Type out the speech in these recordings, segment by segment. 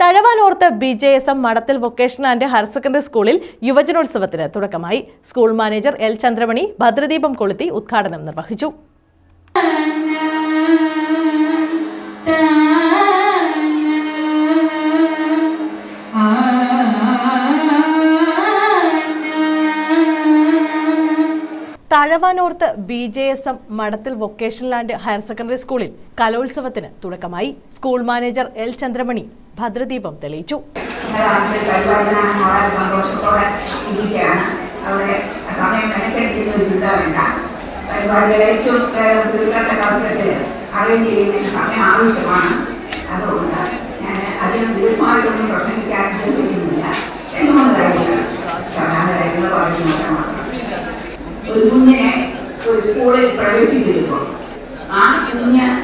Thazhava North B J S M Madathil vocational and higher secondary സ്കൂളിൽ യുവജനോത്സവത്തിന് തുടക്കമായി. School manager L Chandramani ഭദ്രദീപം കൊളുത്തി ഉദ്ഘാടനം നിർവഹിച്ചു. Thazhava North B J S M Madathil vocational and higher secondary സ്കൂളിൽ കലോത്സവത്തിന് തുടക്കമായി. സ്കൂൾ മാനേജർ എൽ ചന്ദ്രമണി ഭദ്രദീപം തെളിയിച്ചു. സമയം ആവശ്യമാണ്. കുഞ്ഞിനെ ഒരു സ്കൂളിൽ പ്രവേശിപ്പിക്കുമ്പോൾ ആ കുഞ്ഞ്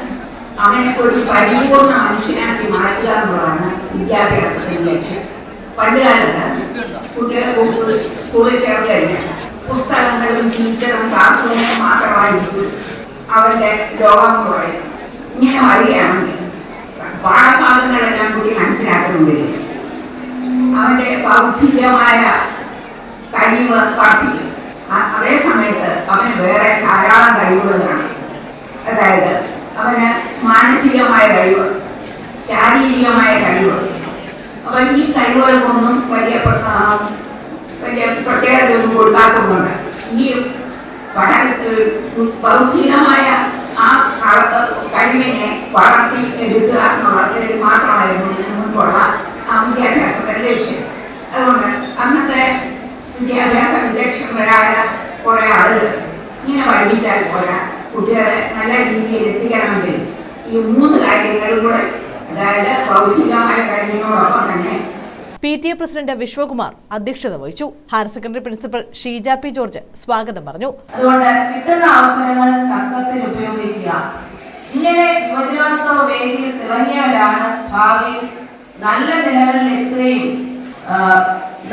അവനെ ഒരു പരിപൂർണ മനുഷ്യനാക്കി മാറ്റുക എന്നുള്ളതാണ് വിദ്യാഭ്യാസത്തിന്റെ ലക്ഷ്യം. പണ്ട് കാലത്ത് കുട്ടികൾ സ്കൂളിൽ ചേർത്ത് കഴിഞ്ഞാൽ പുസ്തകങ്ങളും ടീച്ചറും ക്ലാസ് റൂമും മാത്രമായിരിക്കും അവരുടെ ലോകം കുറയും. ഇങ്ങനെ വരികയാണെങ്കിൽ പാഠഭാഗങ്ങളെല്ലാം കൂടി മനസ്സിലാക്കുന്നുണ്ടെങ്കിൽ അവന്റെ ബൗദ്ധികമായ കഴിവ് വർദ്ധിക്കും. ആ- അതേ സമയത്ത് അവന് വേറെ ധാരാളം കഴിവുകളാണ്. അതായത് അവന് മാനസികമായ കഴിവ് ശാരീരികമായ കഴിവ്. അപ്പൊ ഈ കഴിവുകൾക്കൊന്നും വലിയ വലിയ പ്രത്യേകതയൊന്നും കൊടുക്കാത്തതുകൊണ്ട് ഈ പഠനത്തിൽ ബൗദ്ധികമായ ആ കഴിവിനെ വളർത്തി എടുക്കുക എന്നുള്ളതിൽ മാത്രമായിരുന്നു മുൻപുള്ള ആ വിദ്യാഭ്യാസത്തിന്റെ ലക്ഷ്യം. അതുകൊണ്ട് അന്നത്തെ വിദ്യാഭ്യാസ വിദഗ്ധരായ കുറെ ആളുകൾ ഇങ്ങനെ പഠിപ്പിച്ചാൽ പോരാ. കുട്ടികളെ നല്ല രീതിയിൽ എത്തിക്കണമെങ്കിൽ ഈ മൂന്ന് കാര്യങ്ങളും കൂടെ അതായത് ഭൗതികമായ കാര്യങ്ങളോടൊപ്പം തന്നെ P T A president Vishwakumar അധ്യക്ഷത വഹിച്ചു. Higher secondary principal Sheeja P George സ്വാഗതം പറഞ്ഞു. അതുകൊണ്ട് കിട്ടുന്ന അവസരങ്ങൾ തത്വത്തിൽ ഉപയോഗിക്കുക. ഇങ്ങനെ യുവജനോത്സവ വേദിയിൽ തിളങ്ങിയവരാണ് ഭാവിയിൽ നല്ല നിലകളിൽ എത്തുകയും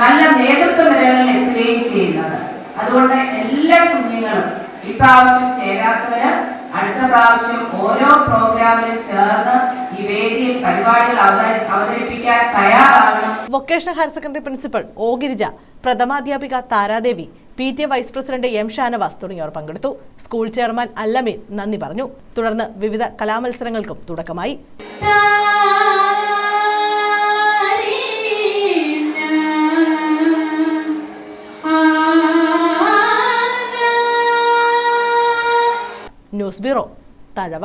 നല്ല നേതൃത്വ നിലകളിൽ എത്തുകയും ചെയ്യുന്നത്. അതുകൊണ്ട് എല്ലാ കുഞ്ഞുങ്ങളും ഇപ്രാവശ്യം ചേരാത്തവര് അടുത്ത പ്രാവശ്യം ഓരോ പ്രോഗ്രാമിലും ചേർന്ന് ഈ വേദിയിൽ പരിപാടികൾ അവതരി- അവതരിപ്പിക്കാൻ തയ്യാറാകണം. Vocational higher secondary principal O Girija പ്രഥമാധ്യാപിക Taradevi P T A vice president M Shanavas തുടങ്ങിയവർ പങ്കെടുത്തു. സ്കൂൾ ചെയർമാൻ അല്ലമീൻ നന്ദി പറഞ്ഞു. തുടർന്ന് വിവിധ കലാമത്സരങ്ങൾക്കും തുടക്കമായി. News bureau Thazhava.